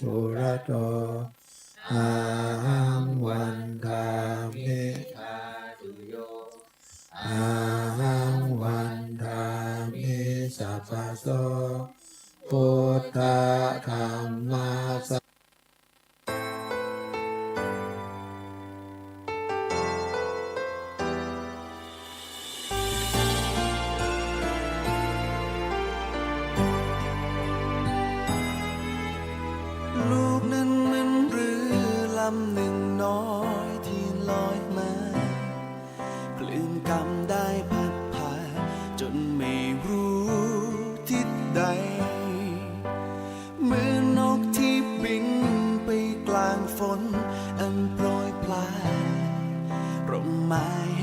สุรโตอาหังวันทามิทาตุโยอาหังวันทามิสัพพะโสพุทธา ลื่นกำได้พัดพาจนไม่รู้ทิศใด เหมือนนกที่บินไปกลางฝน อันโปรยปลายร่มไม้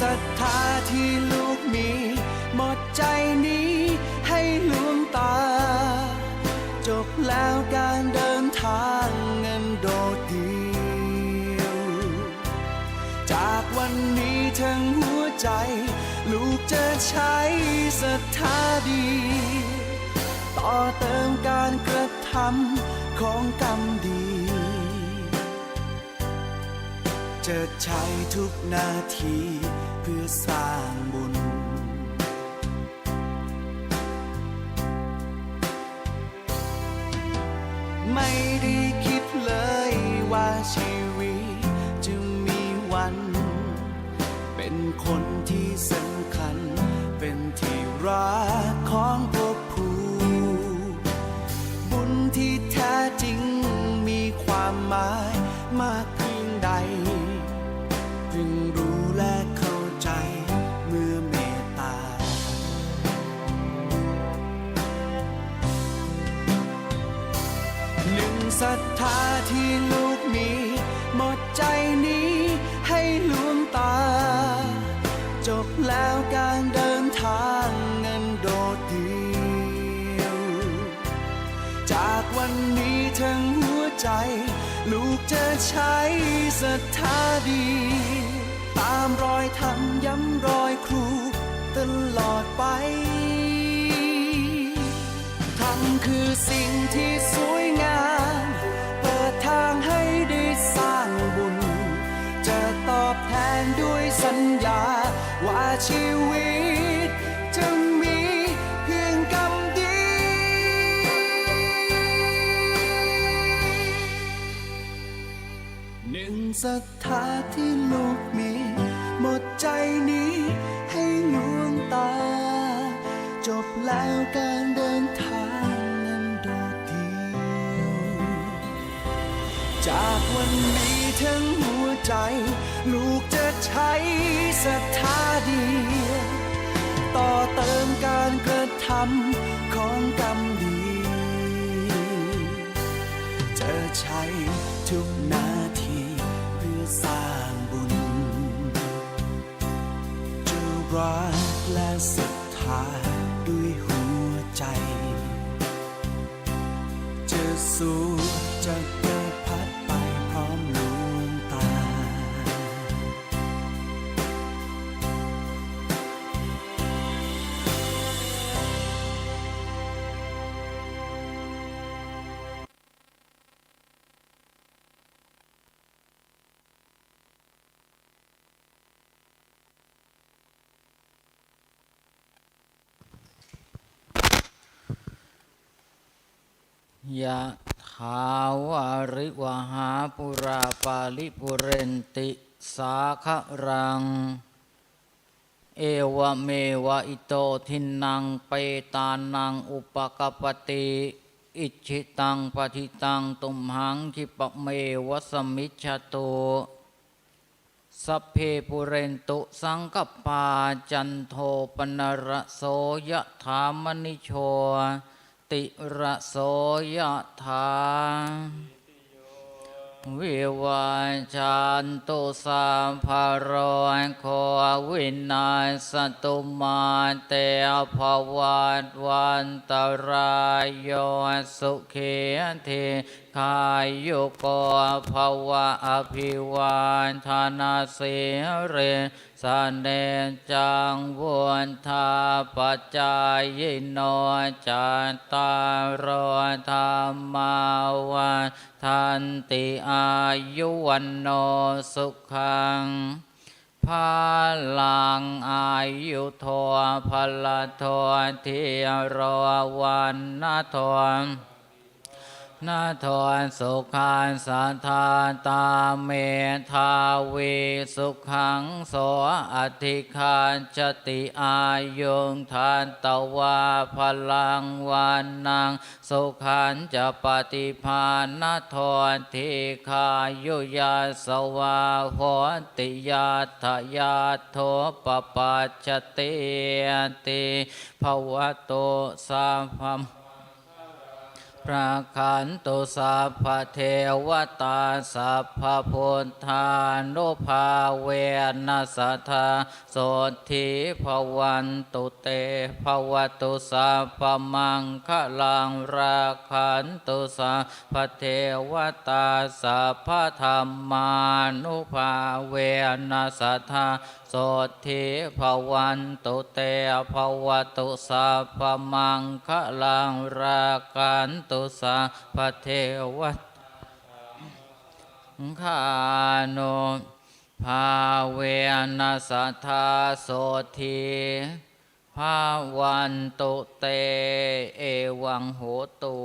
ศรัทธาที่ลูกมี หมดใจนี้ให้หลวงตา จบแล้วการเดินทางเงินโดดเดียว จากวันนี้ทั้งหัวใจ ลูกจะใช้ศรัทธาดี ต่อเติมการกระทำของกรรมดีจะใช้ทุกนาที พื่อสร้างบุญ ไม่ได้คิดเลยว่าชีวิตจะมีวัน เป็นคนที่สำคัญ เป็นที่รักของพวกผู้บุญที่แท้จริงมีความหมายมาก การเดินทางเงินโดดเดียว จากวันนี้ทั้งหัวใจ ลูกจะใช้ศรัทธาดี ตามรอยทำย้ำรอยครู ตลอดไปทำคือสิ่งที่ ศรัทธาที่ลูกมี หมดใจนี้ให้หลวงตา จบแล้วการเดินทางนั้นโดดเดียวจากวันนี้ทั้งหัวใจ ลูกจะใช้ศรัทธาเดียวต่อเติมการกระทำของกรรมดี จะใช้ทุกนา สร้างบุญจะรักและศรัทธาด้วยหัวใจ จะสู้จะ ยะถาวาริวหาปุราปาลิปุเรนติสาครัง เอวเมวะอิโตทินังเปตานังอุปกปปติอิชิตังปฏิตังตุมหังคิปะเมวะสมิจฉตุสัพเพปุเรนตุสังกปาจันโทปนรโสยะถามณิโช ติระโสยะถาวิวาจันตุสาภารอยโควินาสตุมาเตอภวัตวันตรายโยสุขเทคายโยโกภวะอภิวานธนาเสเร สเนจังวุนทาปัจจายโนจัตตารธรรมาวันทันติอายุวันโนสุขังพาลังอายุโทพลโททิรวันนาทน นาทนสุขันสัทธาตาเมทาวีสุขังโสอธิคานจติอายุงทานตวาพลังวันนังสุขันจะปฏิภาณทนทิคายุยาสวาหติยาทยาโทปปัจจติติภวโตสาพม พระขันตุสัพพเทวตาสัพพพุทธานุภาเวนัสธาโสทิภวันตุเตภวตุสัพพมังคะลังราขันตุสัพพเทวตาสัพพธรรมานุภาเวนัสธา โสทิภวันตุเตภวตุสัพพมังคะลังรากันตุสัพเทวคาโนภาเวนัสธาโสทิภาวันตุเต เอวังโหตุ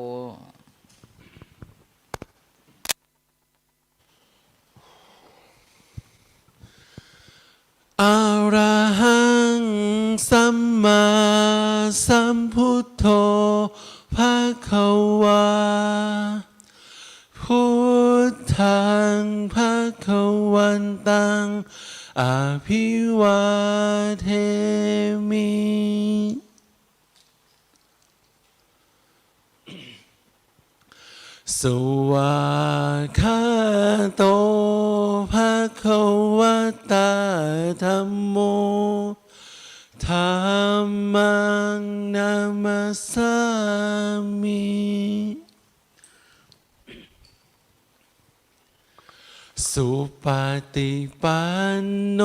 อะรหังสัมมาสัมพุทโธภะคะวาพุทธังภะคะวันตังอภิวาเทมิสวากขาโต วตาธัมโมธัมมังนามสามิสุปฏิปันโน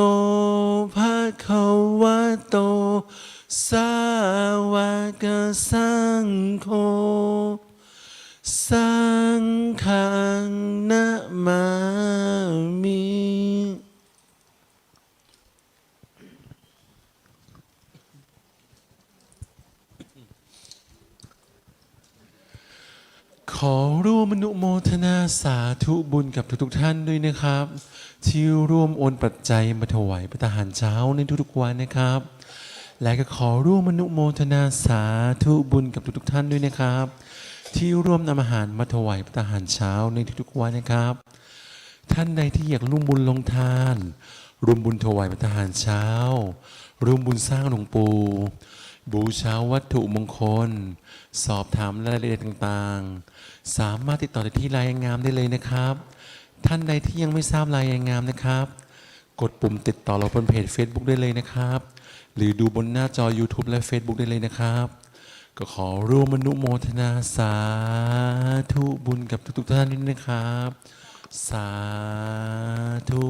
ภะคะวะโต สาวกสังโฆสังฆังนะมามิ ขอร่วมอนุโมทนาสาธุบุญกับทุกๆท่านด้วยนะครับ ที่ร่วมโอนปัจจัยมาถวายพระทหารเช้าในทุกๆวันนะครับ และก็ขอร่วมอนุโมทนาสาธุบุญกับทุกๆท่านด้วยนะครับ ที่ร่วมนำอาหารมาถวายพระทหารเช้าในทุกๆวันนะครับ ท่านใดที่อยากร่วมบุญลงทานร่วมบุญถวายพระทหารเช้าร่วมบุญสร้างหลวงปู่ บูชาวัตถุมงคล สอบถามรายละเอียดต่างๆ สามารถติดต่อได้ที่ไลน์งามได้เลยนะครับ ท่านใดที่ยังไม่ทราบไลน์งามนะครับ กดปุ่มติดต่อเราบนเพจ Facebook ได้เลยนะครับ หรือดูบนหน้าจอ YouTube และ Facebook ได้เลยนะครับ ก็ขอร่วมอนุโมทนาสาธุบุญกับทุกๆท่านด้วยนะครับ สาธุ